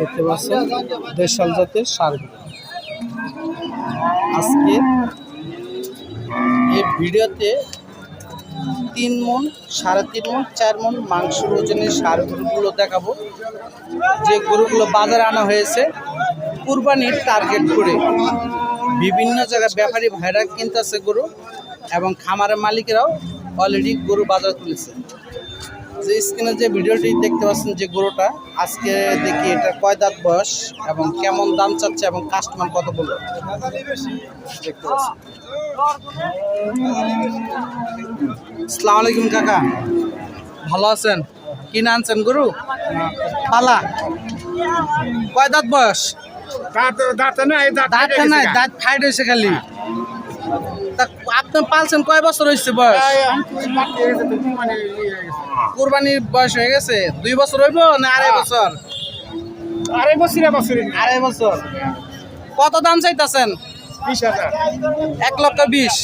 দেখতে পাচ্ছেন, দেশাল জাতের সারগুলো আজকে এই ভিডিওতে তিন মন, সাড়ে তিন মন, চার মন মাংস ওজনের সার গরুগুলো দেখাবো। যে গরুগুলো বাজারে আনা হয়েছে, কুরবানির টার্গেট করে বিভিন্ন জায়গায় ব্যাপারী ভাইরা কিনতেছে গরু এবং খামারের মালিকেরাও অলরেডি গরু বাজার তুলেছে। যে স্ক্রিনে যে ভিডিওটি দেখতে পাচ্ছেন যে গরুটা আজকে দেখি এটা কয় দাঁত বয়স এবং কেমন দাম চাচ্ছে এবং কাস্টমার কত বলল? দেখতে পাচ্ছেন। আলাইকুম কাকা। ভালো আছেন? কি না আনছেন গরু? পালা। কয় দাঁত বয়স? দাঁত দাঁত নাই দাঁত নাই দাঁত ফাইট হয়েছে খালি। তা আপনি পালছেন কয় বছর হয়েছে বয়স? মানে ইয়ে হয়ে। কোরবানির বয়স হয়ে গেছে? দুই বছর হইব না আড়াই বছর? আড়াই বছরে আড়াই বছর। কত দাম চাইতেছেন? এক লক্ষ বিশ।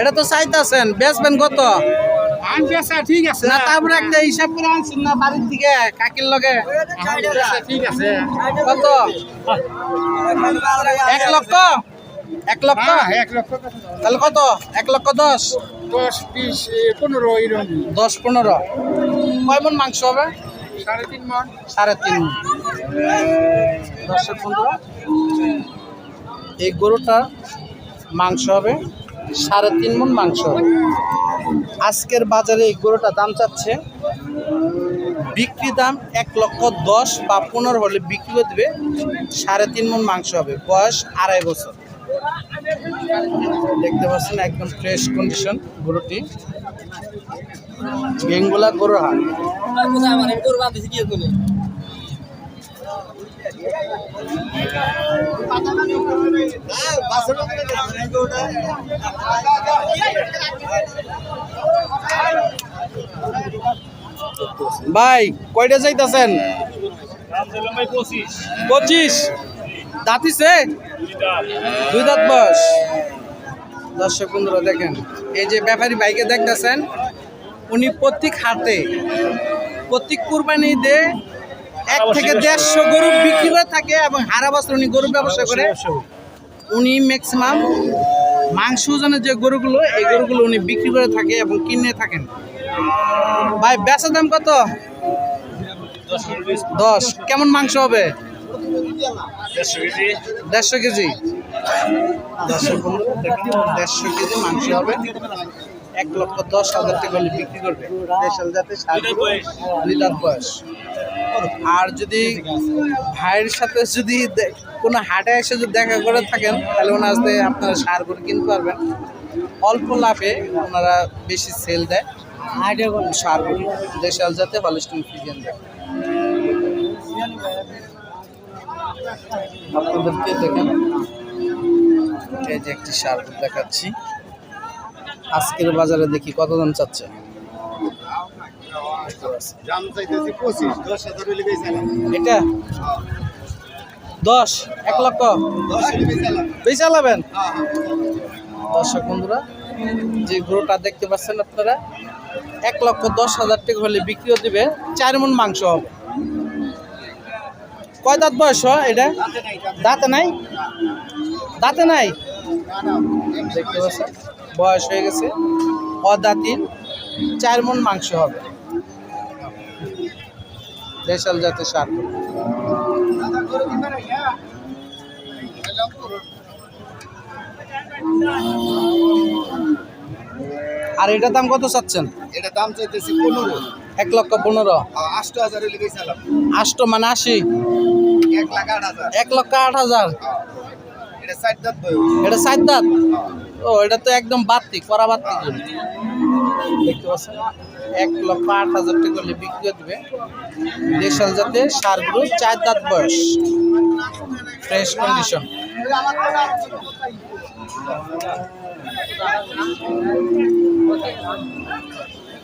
এটা তো চাইতেছেন। বেচবেন কত? ঠিক আছে। না তারপরে একটা হিসাব করে আনছেন না বাড়ির থেকে কাকির লগে? ঠিক আছে। কত? এক লক্ষ? এক লক্ষ? হ্যাঁ এক লক্ষ। তাহলে কত? এক লক্ষ দশ? দশ বিশ পনেরো এরকম। দশ পনেরো। কয় মন মাংস হবে? সাড়ে তিন মন। সাড়ে তিন মণ। দশের পনেরো। এই গরুটা মাংস হবে। সাড়ে তিন মন মাংস হবে। আজকের বাজারে এই গরুটা দাম চাচ্ছে বিক্রি দাম এক লক্ষ দশ বা পনেরো হলে বিক্রি করে দেবে সাড়ে তিন মন মাংস হবে। বয়স আড়াই বছর। দেখতে পাচ্ছেন একদম ফ্রেশ কন্ডিশন গরুটি। বেঙ্গুলা গরুর হাট ভাই কয়টা যাইতাছেন? পঁচিশ? দাঁতিছে দুই দাঁত বয়স। দর্শক বন্ধুরা দেখেন এই যে ব্যাপারী ভাইকে দেখতেছেন উনি প্রত্যেক হাটে প্রত্যেক কুরবানি ঈদে এক থেকে দেড়শো গরু বিক্রি করে থাকে এবং হারা বছর উনি গরু ব্যবসা করে। উনি ম্যাক্সিমাম মাংস ওজনের যে গরুগুলো এই গরুগুলো উনি বিক্রি করে থাকে এবং কিনে থাকেন। ভাই বেচা দাম কত? দশ। কেমন মাংস হবে? দেড়শো কেজি। দেড়শো দেড়শো কেজি মাংস হবে। এক লক্ষ দশ হাজার টাকা হলে বিক্রি করবে। দেশাল জাতের সার লিটার বয়স। আর যদি ভাইয়ের সাথে যদি দে- কোনো হাটে এসে যদি দেখা করে থাকেন তাহলে ওনার আসতে আপনারা সার করে কিনতে পারবেন। অল্প লাভে ওনারা বেশি সেল দেয়। সার গরু দেশাল জাতে হলিস্টিন ফ্রিজিয়ান দেয় আপনাদেরকে দেখেন। এই যে একটি সার দেখাচ্ছি। আজকের বাজারে দেখি কত দাম চাচ্ছে? এটা? দশ এক লক্ষ। দশ হলে বেচালাম বেশি চালাবেন দর্শক বন্ধুরা যে গরুটা দেখতে পাচ্ছেন আপনারা এক লক্ষ দশ হাজার টাকা হলে বিক্রিও দিবে চার মন মাংস হবে। কয় দাঁত বয়স এটা? দাঁতে নাই? দাঁতে নাই? বয়স হয়ে গেছে। অদাঁতির চার মন মাংস হবে। দেশাল জাতের সার। আর এটার দাম কত চাচ্ছেন? এটা দাম চাইতেছি পনেরো। এক লক্ষ পনেরো। আষ্ট মানে আশি। এক লক্ষ আট হাজার। এটা সাত দাঁত ও এটা তো একদম বাড়তি করা বাড়তি দেখতে পাচ্ছেন? এক লক্ষ আট হাজার টাকা হলে বিক্রি করে দেবে। দেশাল জাতে সারগুলো চার দাঁত বয়স। Fresh condition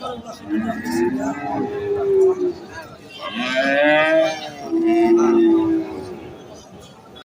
Yeah.